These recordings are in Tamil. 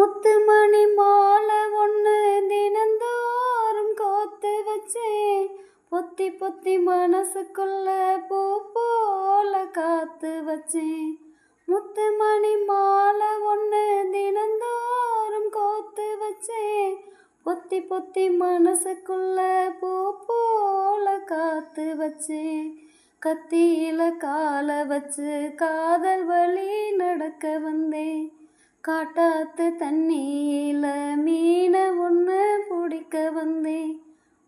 முத்துமணி மாலை ஒன்று தினந்தோறும் கோத்து வச்சேன். பொத்தி பொத்தி மனசுக்குள்ள பூ போல காத்து வச்சேன். முத்துமணி மாலை ஒன்று தினந்தோறும் கோத்து வச்சேன். பொத்தி பொத்தி மனசுக்குள்ள பூ போல காத்து வச்சேன். கத்தியில கால வச்சு காதல் வழி நடக்க வந்தேன். காட்டாத்து தண்ணியில் மீனை ஒன்று பிடிக்க வந்தேன்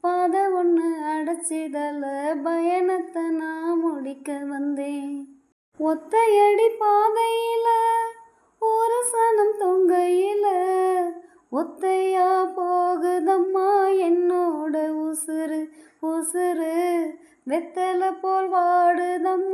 பாதை ஒன்று அடைச்சிதல பயணத்தை நான் முடிக்க வந்தேன் ஒத்தையடி பாதையில் ஒரு சனம் தொங்கையில். ஒத்தையா போகுதம்மா என்னோட உசுறு உசுறு. வெத்தலை போல் வாடுதம்மா